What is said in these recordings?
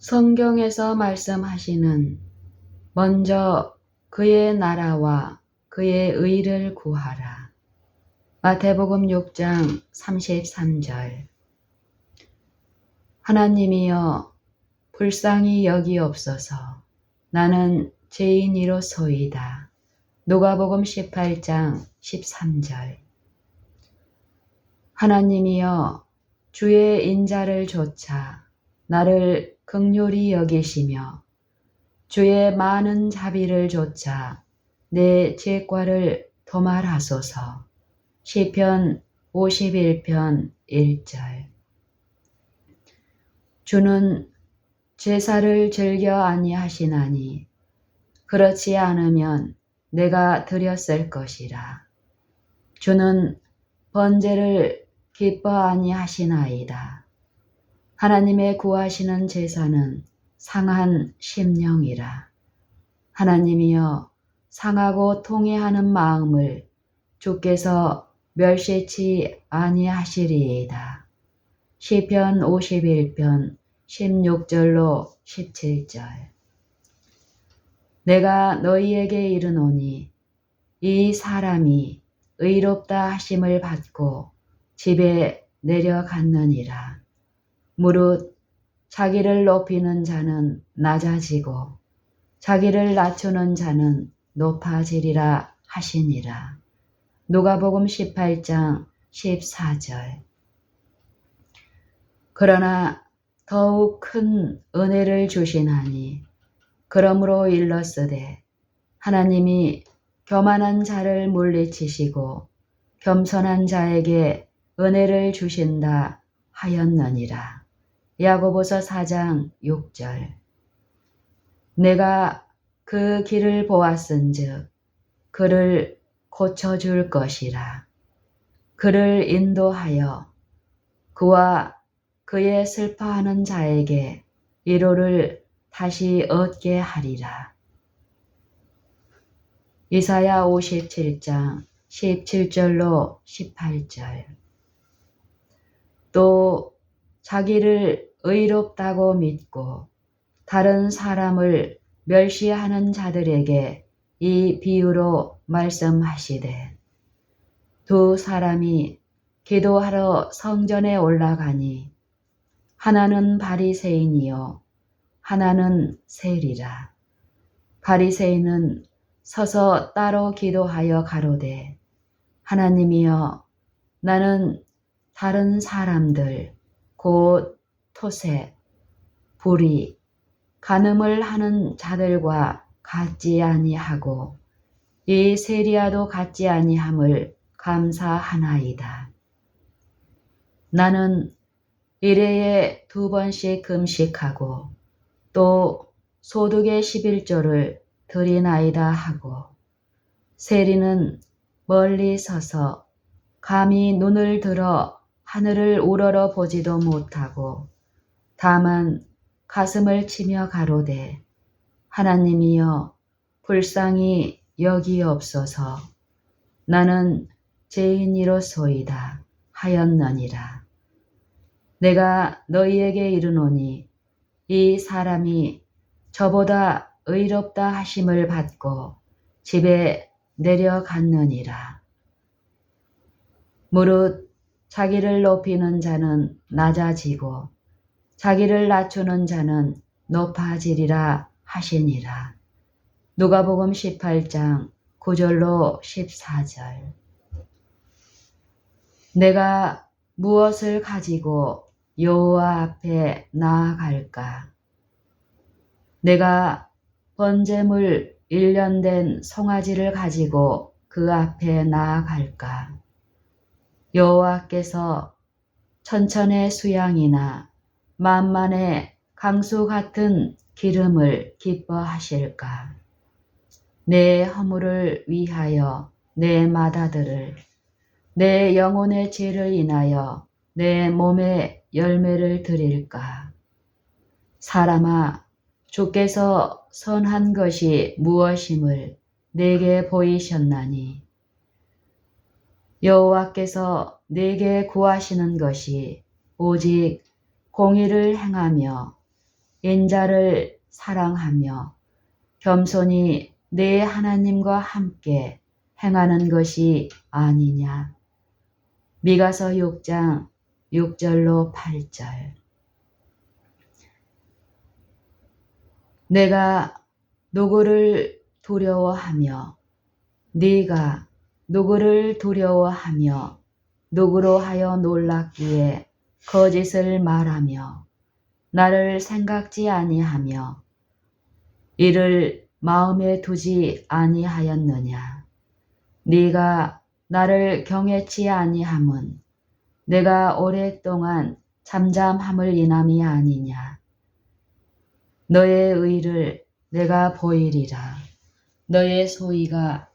성경에서 말씀하시는 먼저 그의 나라와 그의 의를 구하라. 마태복음 6장 33절 하나님이여 불쌍히 여기옵소서 나는 죄인이로소이다. 누가복음 18장 13절 하나님이여 주의 인자를 조차 나를 극률히 여기시며 주의 많은 자비를 조차 내 죄과를 도말하소서. 시편 51편 1절 주는 제사를 즐겨 아니하시나니 그렇지 않으면 내가 드렸을 것이라. 주는 번제를 기뻐 아니하시나이다. 하나님의 구하시는 제사는 상한 심령이라. 하나님이여 상하고 통해하는 마음을 주께서 멸시치 아니하시리이다. 시편 51편 16절로 17절 내가 너희에게 이르노니 이 사람이 의롭다 하심을 받고 집에 내려갔느니라. 무릇 자기를 높이는 자는 낮아지고 자기를 낮추는 자는 높아지리라 하시니라. 누가복음 18장 14절 그러나 더욱 큰 은혜를 주시나니 그러므로 일렀으되 하나님이 교만한 자를 물리치시고 겸손한 자에게 은혜를 주신다 하였느니라. 야고보서 4장 6절 내가 그 길을 보았은즉 그를 고쳐줄 것이라. 그를 인도하여 그와 그의 슬퍼하는 자에게 위로를 다시 얻게 하리라. 이사야 57장 17절로 18절 또 자기를 의롭다고 믿고 다른 사람을 멸시하는 자들에게 이 비유로 말씀하시되 두 사람이 기도하러 성전에 올라가니 하나는 바리새인이요 하나는 세리라. 바리새인은 서서 따로 기도하여 가로되 하나님이여 나는 다른 사람들 곧 토세 불이 간음을 하는 자들과 같지 아니하고 이 세리아도 같지 아니함을 감사하나이다. 나는 일회에 두 번씩 금식하고 또 소득의 11조를 드리나이다 하고 세리는 멀리 서서 감히 눈을 들어 하늘을 우러러 보지도 못하고 다만 가슴을 치며 가로되 하나님이여 불쌍히 여기옵소서 나는 죄인이로소이다 하였느니라. 내가 너희에게 이르노니 이 사람이 저보다 의롭다 하심을 받고 집에 내려갔느니라. 무릇 자기를 높이는 자는 낮아지고 자기를 낮추는 자는 높아지리라 하시니라. 누가복음 18장 9절로 14절 내가 무엇을 가지고 여호와 앞에 나아갈까? 내가 번제물 1년 된 송아지를 가지고 그 앞에 나아갈까? 여호와께서 천천의 수양이나 만만의 강수 같은 기름을 기뻐하실까? 내 허물을 위하여 내 마다들을 내 영혼의 죄를 인하여 내 몸에 열매를 드릴까? 사람아, 주께서 선한 것이 무엇임을 내게 보이셨나니 여호와께서 내게 구하시는 것이 오직 공의를 행하며 인자를 사랑하며 겸손히 내 하나님과 함께 행하는 것이 아니냐. 미가서 6장 6절로 8절. 내가 누구를 두려워하며 네가 누구를 두려워하며 누구로 하여 놀랐기에 거짓을 말하며 나를 생각지 아니하며 이를 마음에 두지 아니하였느냐? 네가 나를 경외치 아니함은 내가 오랫동안 잠잠함을 인함이 아니냐? 너의 의를 내가 보이리라. 너의 소위가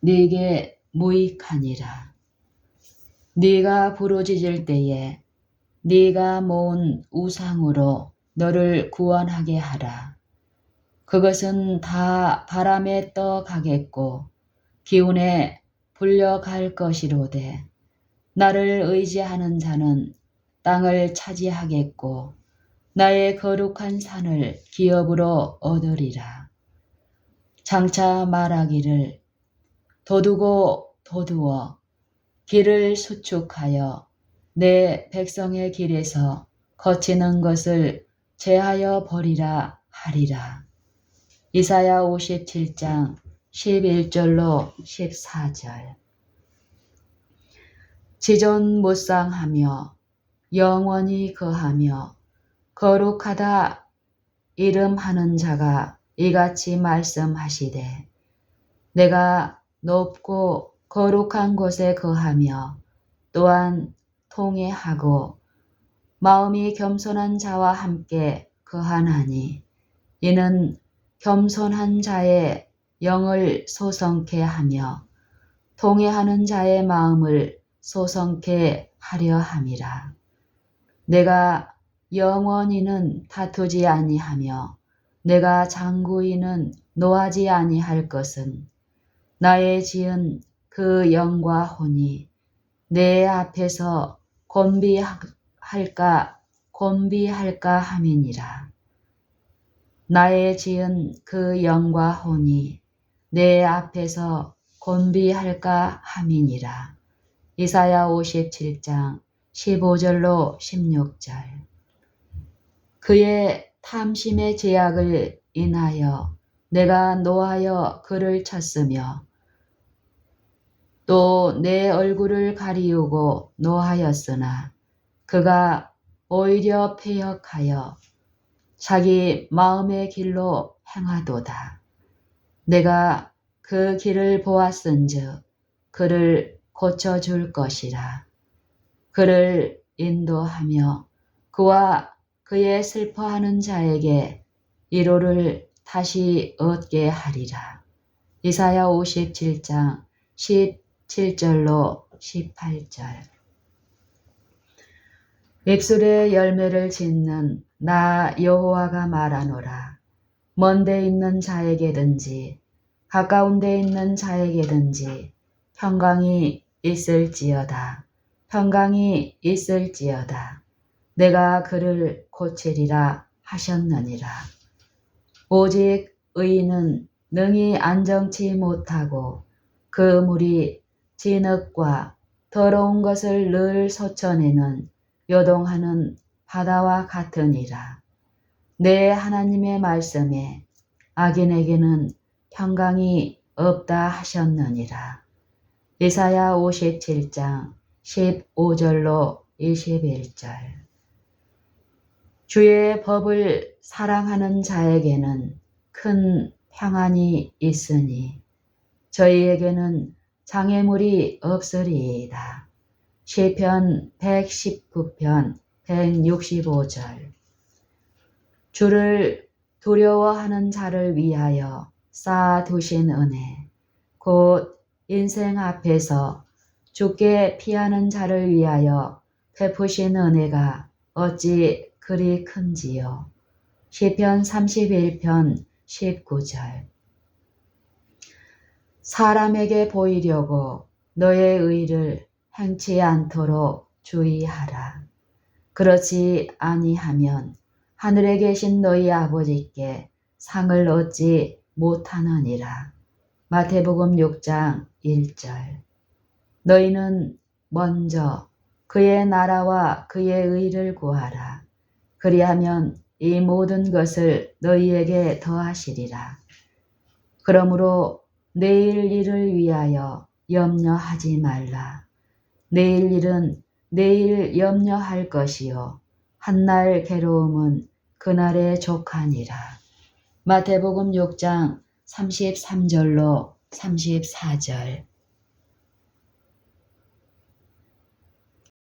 네게 무익하니라 네가 부르짖을 때에 네가 모은 우상으로 너를 구원하게 하라. 그것은 다 바람에 떠가겠고 기운에 불려갈 것이로되 나를 의지하는 자는 땅을 차지하겠고 나의 거룩한 산을 기업으로 얻으리라. 장차 말하기를 도두고 도두어 길을 수축하여 내 백성의 길에서 거치는 것을 제하여 버리라 하리라. 이사야 57장 11절로 14절 지존 무쌍하며 영원히 거하며 거룩하다 이름하는 자가 이같이 말씀하시되 내가 높고 거룩한 곳에 거하며 또한 통회하고 마음이 겸손한 자와 함께 거하나니 이는 겸손한 자의 영을 소성케 하며 통회하는 자의 마음을 소성케 하려 함이라. 내가 영원히는 다투지 아니하며 내가 장구이는 노하지 아니할 것은 나의 지은 그 영과 혼이 내 앞에서 곤비할까 곤비할까 함이니라. 나의 지은 그 영과 혼이 내 앞에서 곤비할까 함이니라. 이사야 57장 15절로 16절 그의 탐심의 제약을 인하여 내가 노하여 그를 쳤으며 또 내 얼굴을 가리우고 노하였으나 그가 오히려 폐역하여 자기 마음의 길로 행하도다. 내가 그 길을 보았은즉 그를 고쳐줄 것이라. 그를 인도하며 그와 그의 슬퍼하는 자에게 이로를 다시 얻게 하리라. 이사야 57장 17절로 18절 입술에 열매를 짓는 나 여호와가 말하노라. 먼데 있는 자에게든지 가까운 데 있는 자에게든지 평강이 있을지어다. 평강이 있을지어다. 내가 그를 고치리라 하셨느니라. 오직 의인은 능히 안정치 못하고 그 물이 진흙과 더러운 것을 늘 솟쳐내는 요동하는 바다와 같으니라. 내 하나님의 말씀에 악인에게는 평강이 없다 하셨느니라. 이사야 57장 15절로 21절 주의 법을 사랑하는 자에게는 큰 평안이 있으니 저희에게는 장애물이 없으리이다. 시편 119편 165절 주를 두려워하는 자를 위하여 쌓아두신 은혜 곧 인생 앞에서 죽게 피하는 자를 위하여 베푸신 은혜가 어찌 그리 큰지요. 시편 31편 19절 사람에게 보이려고 너의 의를 행치 않도록 주의하라. 그렇지 아니하면 하늘에 계신 너희 아버지께 상을 얻지 못하느니라. 마태복음 6장 1절 너희는 먼저 그의 나라와 그의 의를 구하라. 그리하면 이 모든 것을 너희에게 더하시리라. 그러므로 내일 일을 위하여 염려하지 말라. 내일 일은 내일 염려할 것이요. 한날 괴로움은 그날의 족하니라. 마태복음 6장 33절로 34절